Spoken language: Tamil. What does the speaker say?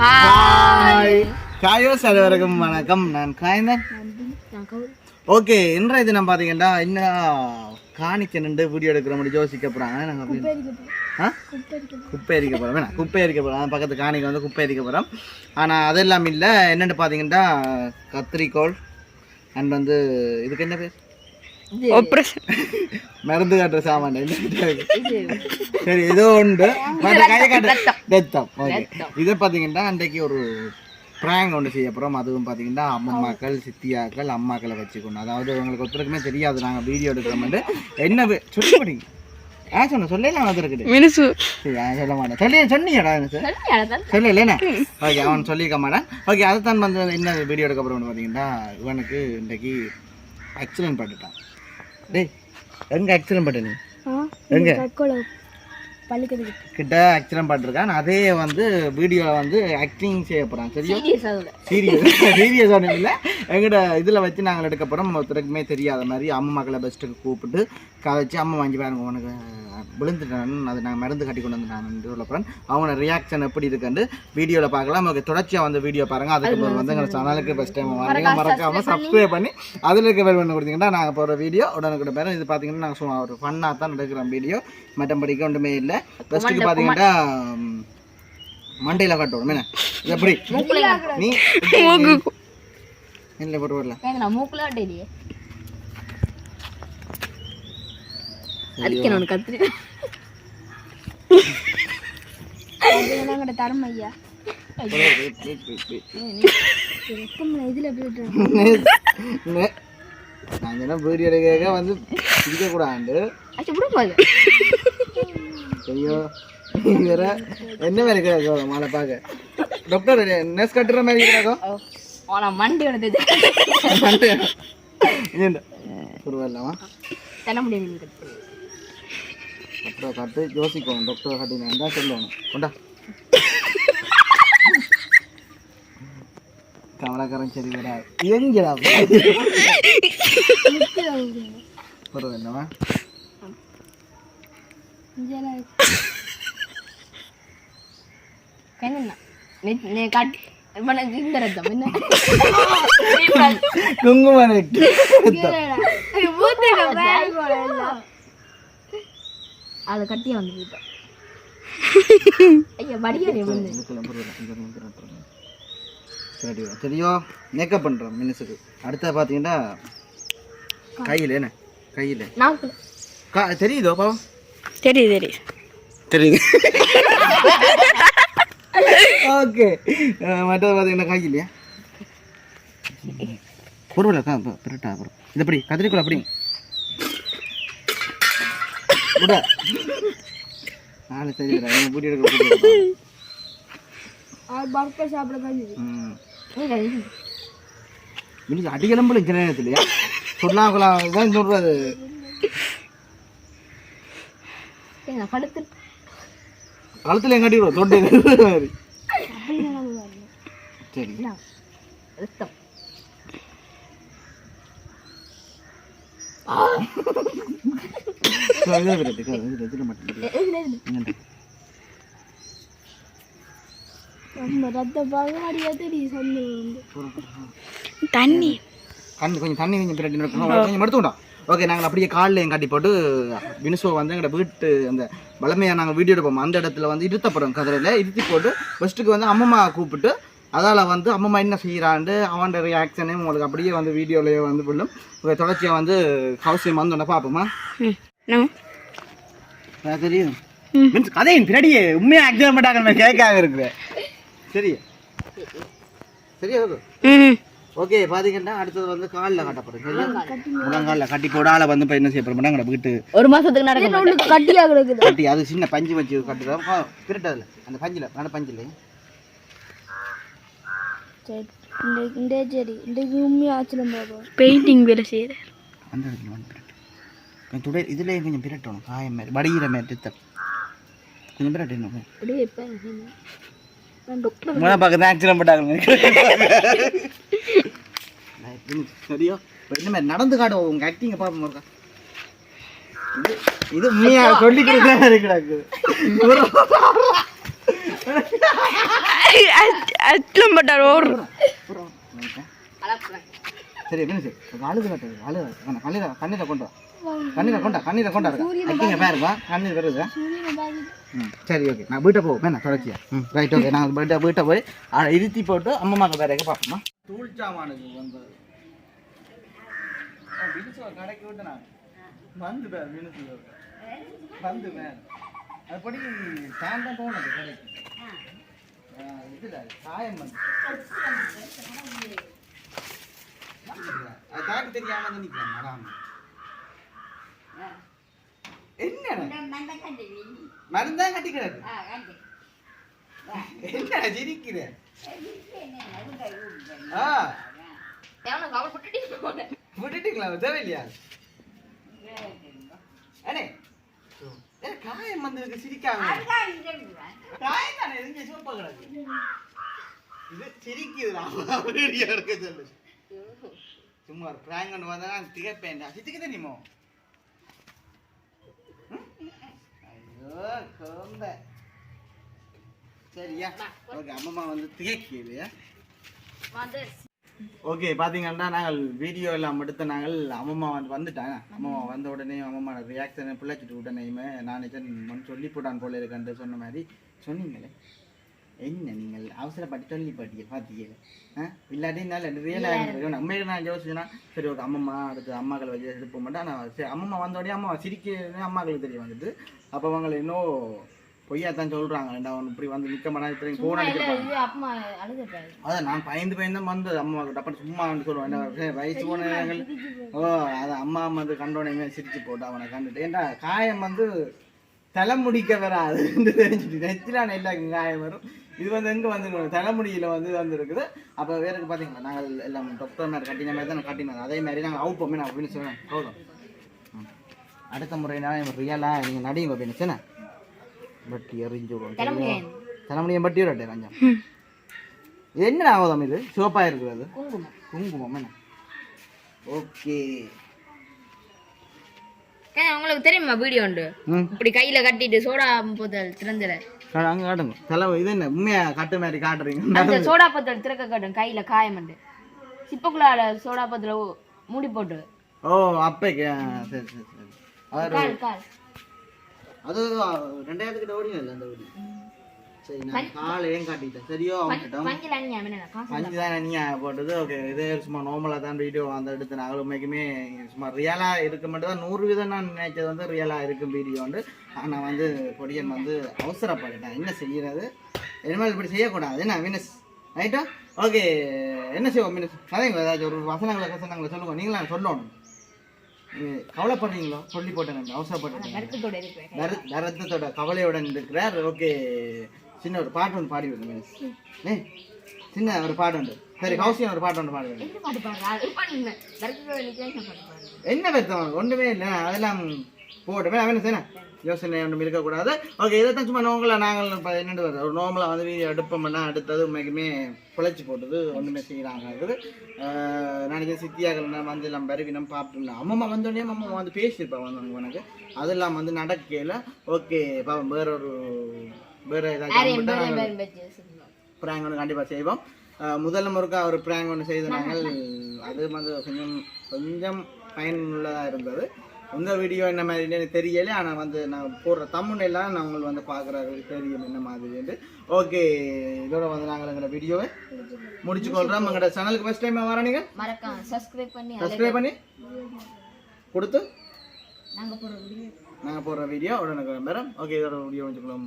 ஹாய் காயோஸ் அனைவருக்கும் வணக்கம். நான் காய்ந்தன் ஓகே இன்றைய தினம் பார்த்தீங்கன்னா என்ன காணிக்க நின்று வீடியோ எடுக்கிற மாதிரி யோசிக்க போகிறாங்க நாங்கள் குப்பை எரிக்க போகிறோம் வேணாம் குப்பை எரிக்க போகிறோம் பக்கத்து காணிக்கு வந்து குப்பை எரிக்க போகிறோம் ஆனால் அதெல்லாம் இல்லை. என்னென்னு பார்த்தீங்கன்னா கத்திரிக்கோள் அண்ட் வந்து இதுக்கு என்ன பேர்? மருந்து காட்டுற சாமான் சரி ஏதோ உண்டு. மற்ற கையை காட்டு. ரத்தம். ஓகே இதை பார்த்தீங்கன்னா அன்றைக்கு ஒரு ப்ராங்க் ஒன்று செய்ய போகிறோம் அதுவும் பார்த்தீங்கன்னா அம்மம்மாக்கள் சித்தியாக்கள் அம்மாக்களை வச்சுக்கணும். அதாவது உங்களுக்கு ஒருத்தருக்குமே தெரியாது. நாங்கள் வீடியோ எடுக்கிறோம்னு. என்ன சொல்லி படிங்க ஆ சொன்ன சொல்லலாம் அது இருக்குது. மினுசு. சொல்ல மாட்டேன். சொல்லி எனக்கு சொல்லலைண்ணே ஓகே அவன் சொல்லியிருக்க மாட்டான். ஓகே அதை தான் வந்து என்ன வீடியோ எடுக்க போகிறோம்னு பார்த்தீங்கன்னா இவனுக்கு இன்றைக்கி ஆக்சிடென்ட் பண்ணிட்டான். டேய் எங்கே ஆக்சிடென்ட் பண்ண நீ? எங்க? கிட்ட ஆக்சிடென்ட் பண்ணிருக்கான் அதே வந்து வீடியோவில் வந்து ஆக்டிங் செய்ய போகிறான் சரியா? சீரியஸ் சீரியஸ் ஒன்றும் இல்லை. எங்கிட்ட இதில் வச்சு நாங்கள் எடுக்க போகிறோம் ஒருத்தருக்குமே தெரியாத மாதிரி அம்மா மக்களை பெஸ்ட்டுக்கு கூப்பிட்டு கதைச்சு அம்மா வாங்கி பாருங்க உனக்கு விழுந்துட்டான். அது நாங்கள் மருந்து கட்டி கொண்டு வந்து நான் சொல்ல போகிறேன் அவங்களோட ரியாக்ஷன் எப்படி இருக்குன்னு வீடியோவில் பார்க்கலாம். ஓகே தொடர்ச்சியாக வந்து வீடியோ பாருங்கள் அதுக்கப்புறம் வந்து எங்கள் சேனலுக்கு ஃபஸ்ட் டைம் வரீங்க மறக்காமல் சப்ஸ்கிரைப் பண்ணி அதில் இருக்க வேல் பண்ணி கொடுத்தீங்கன்னா நாங்கள் போகிற வீடியோ உடனுக்குள்ள பேரும் இது பார்த்தீங்கன்னா நாங்கள் சும்மா ஒரு ஃபன்னாக தான் எடுக்கிறோம் வீடியோ மற்றபடிக்கு ஒன்றுமே இல்லை. ஃபஸ்ட்டுக்கு பார்த்தீங்கன்னா மண்டையில் கட்டணும். என்ன? எப்படி? நீ? இல்லை போட்டு வரல. மூக்குல அட்டையிலேயே அடிக்கணும் கத்திரி தரம் ஐயா? நான் என்ன எடுக்க வந்து அச்சு விடும்போது ஐயோ வேற என்ன மாதிரி இருக்கிறாக்கோ மாலை பார்க்க. டாக்டர் நெஸ் கட்டுற மாதிரி ஆனா மண்டி ஒன்று இது பரவாயில்லவா தள்ள முடியும் டாக்டரை காட்டு யோசிக்கணும் டாக்டரை காட்டி நான் தான் சொல்லணும் கொண்டா. கமலாக்காரன் சரி வரா எங்கடா பரவாயில்லவா என்ன நீ நீ கட் இப்ப இந்த ரத்தம் என்ன குங்குமம் அதை கட்டி வந்து போயிட்டோம் ஐயா வடியா நீ வந்து இதுக்கெல்லாம் பரவாயில்ல இந்த இருந்து நட்டுறேன். சரி சரியோ மேக்கப் பண்ணுறோம் மினிஸுக்கு அடுத்த பார்த்தீங்கன்னா கையில் என்ன கையில் தெரியுதோ பாவம்? சரி சரி தெரியுது. ஓகே. மற்றது பார்த்தீங்கன்னா கையிலையா பொருள் கா பிறட்டா அப்புறம் இது எப்படி கத்திரிக்கோள் அப்படி விட. நாலு சரி பூட்டி எடுக்க சாப்பிட தான் ம். இன்னைக்கு அடிக்கலம்புல இந்த நேரத்துலையா சொல்லாங்கலாம் இதான் சொல்றது கழுத்து கழுத்துல எங்க அடிக்கிறோம் தொண்டை மாதிரி சரி ரத்தம் இதில் விரட்டு இதில் இதில் மட்டும் என்னண்டு நம்ம ரத்த பகாடியா தெரியும் சொந்த தண்ணி கண் கொஞ்சம் தண்ணி கொஞ்சம் பிரட்டி கொஞ்சம் மடுத்துண்டா ஓகே நாங்கள் அப்படியே காலில் என் காட்டி போட்டு வினுசோ வந்து எங்களோட வீட்டு அந்த வளமையாக நாங்கள் வீடியோ எடுப்போம். அந்த இடத்துல வந்து இருத்தப்படும் கதிரையில். இருத்தி போட்டு ஃபஸ்ட்டுக்கு வந்து அம்மம்மா கூப்பிட்டு அதால் வந்து அம்மம்மா என்ன செய்கிறாண்டு அவன் ரியாக்ஷனே உங்களுக்கு அப்படியே வந்து வீடியோலேயே வந்து விழும். உங்க தொடர்ச்சியாக வந்து ஹவுஸ் வந்தோன்னே பார்ப்போமா? எனக்கு தெரியும். மீன்ஸ் கதையின் பின்னாடியே உண்மையாக ஆக்சிடென்ட் பண்ணாங்க கேட்காக இருக்குது சரி. சரியா ஓகே பாத்தீங்கன்னா அடுத்தது வந்து காலில் கட்டப்படுது. சரியா? முழங்காலில் கட்டி போட ஆளை வந்து இப்போ என்ன செய்ய போகிறோம்னா எங்களை வீட்டு ஒரு மாசத்துக்கு நடக்கும் கட்டியா கிடக்குது. கட்டி அது சின்ன பஞ்சு வச்சு கட்டுறோம் பிரிட்டதில் அந்த பஞ்சில் நட பஞ்சில். இந்த சரி இன்றைக்கு உண்மையா ஆச்சரியம் பாப்போம் பெயிண்டிங் வேலை செய்யற. அந்த கொஞ்சம் துடை இதுலேயே கொஞ்சம் பிரட்டணும் காயம் மாதிரி வடிகிற மாதிரி ரத்தம் கொஞ்சம் பிரட்டணும் அப்படியே இப்ப டாக்டர் ஆக்சிடென்ட் பண்ணாங்க சரியா இந்த மாதிரி நடந்து காட்டும் உங்கள் ஆக்டிங்கை பார்ப்போம் இருக்கா இது உண்மையா? சொல்லி கொடுத்தா இருக்கிறாங்க அச்சம் பட்டார் சரி என்ன சரி? அழுது கட்டுது அழுது கண்ணீரை கண்ணீரை கொண்டு வா. கண்ணீரை கொண்டா கண்ணீரை கொண்டா அக்கிங்க பாருங்க கண்ணீர் வருதா. ம் சரி ஓகே நான் வீட்டை போவோம் வேணா தொடர்ச்சியா. ம் ரைட் ஓகே நான் வீட்டை வீட்டை போய் அதை இருத்தி போட்டு அம்மாக்கு வேற பார்ப்போமா தூள் சாமானுக்கு வந்தது கடைக்கு விட்டு நான். வந்து பேர் மினுசு வந்து பேர் அதுபடி ஃபேன் தான் போனது கடைக்கு. இதுல சாயம் வந்து. தாக்கு தெரியாம வந்து நிக்கிறேன் வராம என்ன மருந்தான் கட்டி கிடக்கு. என்ன சிரிக்கிற? ஆ. விட்டுட்டு போனேன் விட்டுட்டீங்களா? தேவையில்லையா அண்ணே ஏ, காயம் வந்திருக்கு சிரிக்காம. காயம் தானே எதுங்க சோப்பா கிடக்கு. இது சிரிக்குதுடா. வீடியோ எடுக்க சொல்லு. சும்மா ஒரு பிராங்க் ஒன்று வந்தா நான் திகப்பேன்டா. சிரிக்க தெரியுமோ ம்? ஐயோ குழந்த சரியா? ஓகே அம்மா வந்து திகைக்குது வந்து ஓகே பார்த்தீங்கன்னா நாங்கள் வீடியோ எல்லாம் எடுத்து நாங்கள் அம்மம்மா வந்து வந்துட்டாங்க. அம்மா வந்த உடனே அம்மம்மா ரியாக்ஷன் பிள்ளைச்சிட்டு உடனேயுமே நான் முன் சொல்லி போட்டான் போல இருக்கன்ட்டு சொன்ன மாதிரி சொன்னீங்களே? என்ன நீங்கள் அவசரப்பட்டு சொல்லி பாட்டிய பார்த்தீங்க ஆ? இல்லாட்டி என்னால் ரியலாக நம்ம நான் யோசிச்சுன்னா சரி ஓகே அம்மம்மா அடுத்து அம்மாக்களை வச்சு எடுப்போம். மாட்டேன் நான் சரி அம்மம்மா வந்த உடனே அம்மா சிரிக்க அம்மாக்களுக்கு தெரிய வந்துட்டு அப்போ அவங்களை இன்னும் பொய்யா தான் சொல்கிறாங்க ரெண்டா அவன் இப்படி வந்து மாட்டான் இப்படி போன அடிச்சிருப்பாங்க அதான் நான் பயந்து பயந்து வந்தது அம்மா டப்பன் சும்மா வந்து சொல்லுவேன் வயசு போனவங்கள் ஓ அது அம்மா வந்து கண்டோனையுமே சிரிச்சு போட்டு அவனை கண்டுட்டு ஏன்டா காயம் வந்து தலைமுடிக்க வராது தெரிஞ்சுட்டு நெச்சிலான எல்லாருக்கும் காயம் வரும். இது வந்து எங்கே வந்து தலைமுடியில் வந்து வந்து இருக்குது அப்போ வேறுக்கு பார்த்தீங்களா நாங்கள் எல்லாம் டாக்டர் மாதிரி கட்டின மாதிரி தான் கட்டினோம் அதே மாதிரி நாங்கள் அவுட் போமே நான் அப்படின்னு சொல்லுவேன் போதும். அடுத்த முறை நான் ரியலாக நீங்கள் நடிங்க அப்படின்னு சொன்னேன்? பட்டி எறிஞ்சு. தலைமுடியும் பட்டி விடட்டே கொஞ்சம் இது என்ன ஆகுதம் இது? சிவப்பா இருக்கிறது குங்குமம். குங்குமம் என்ன? ஓகே. உங்களுக்கு தெரியுமா வீடியோ உண்டு? இப்படி கையில கட்டிட்டு சோடா போத்தல் திறந்துல. அங்க காட்டுங்க. தலை இது என்ன? உண்மையா? காட்டு மாதிரி காட்டுறீங்க. அந்த சோடா போத்தல் திறக்க காட்டும். கையில காயம் உண்டு. சிப்பக்குள்ளால சோடா போத்தல மூடி போட்டு. ஓ அப்பைக்கு. ஆ, சரி சரி சரி. அவர் கால் கால். அது ரெண்டாயிரத்துக்கிட்ட ஓடிங்க இல்லை அந்த வீடு. சரி நான் காலையும் காட்டிட்டேன். சரியோ அவங்ககிட்ட அஞ்சு தான் போட்டது? ஓகே இதே சும்மா நார்மலாக தான் வீடியோ அந்த எடுத்து நாங்கள் உண்மைக்குமே சும்மா ரியலாக இருக்க மட்டும் தான் நூறு வீதம் நான் நினைச்சது வந்து ரியலாக இருக்கும் வீடியோ வந்து. ஆனால் வந்து கொடியன் வந்து அவசரப்பட்டுட்டேன். என்ன செய்யறது? இனிமேல் இப்படி செய்யக்கூடாது. என்ன மினஸ் ரைட்டா ஓகே என்ன செய்வோம் மினஸ் கதைங்க ஏதாச்சும் ஒரு வசனங்களை வசனங்களை சொல்லுங்க. நீங்களாம் சொல்லணும். கவலைப்படுறீங்களோ? சொல்லி போட்டேன் தர- தரத்தோட கவலையுடன் இருக்கிறார் ஓகே. சின்ன ஒரு பாட்டு ஒன்று பாடி விடுங்க ஏய் சின்ன ஒரு பாட்டு உண்டு சரி கௌசியம் ஒரு பாட்டு ஒன்று பாடி விடுங்க. என்ன பாட்டு பாடுறா? இப்ப நீங்க வருத்தத்தோட நிச்சயம் பாட்டு பாடுறா என்ன பெருத்தம் ஒன்றுமே இல்லை. அதெல்லாம் போட்டுமே அவன் என்ன யோசனை ஒன்றும் இருக்கக்கூடாது. ஓகே இதை தான் சும்மா நோங்களை நாங்கள் இப்போ என்னென்னு வருது ஒரு நோம்பலாக வந்து வீடியோ எடுப்போம்னா அடுத்தது உண்மைக்குமே பிழைச்சி போட்டது ஒன்றுமே செய்கிறாங்க இருக்குது. நினைச்ச சித்தியாக்கள் வந்து எல்லாம் பருவினம் பார்ப்போம்ல அம்மம்மா வந்தோடனே அம்மா வந்து பேசியிருப்பா வந்து உனக்கு. அதெல்லாம் வந்து நடக்கையில் ஓகே பாவம் வேற ஒரு வேற ஏதாச்சும் ப்ராங்க் ஒன்று கண்டிப்பாக செய்வோம். முதல்ல முறுக்கா ஒரு ப்ராங்க் ஒன்று செய்து நாங்கள் அது வந்து கொஞ்சம் கொஞ்சம் பயனுள்ளதாக இருந்தது. உங்கள் வீடியோ என்ன மாதிரி தெரியல ஆனால் வந்து நான் போடுற நான் உங்களுக்கு வந்து பார்க்குறவங்களுக்கு தெரியும் என்ன மாதிரின்ட்டு ஓகே இதோட வந்து நாங்கள் எங்களோட வீடியோவை முடிச்சுக்கொள்கிறோம் எங்களோட சேனலுக்கு ஃபஸ்ட் டைம் வர நீங்கள் மறக்காம சப்ஸ்கிரைப் பண்ணி சப்ஸ்கிரைப் பண்ணி கொடுத்து நாங்க போடுற வீடியோ நாங்கள் போடுற வீடியோ உடனே கிளம்புறோம் ஓகே இதோட வீடியோ முடிச்சுக்கலாம்.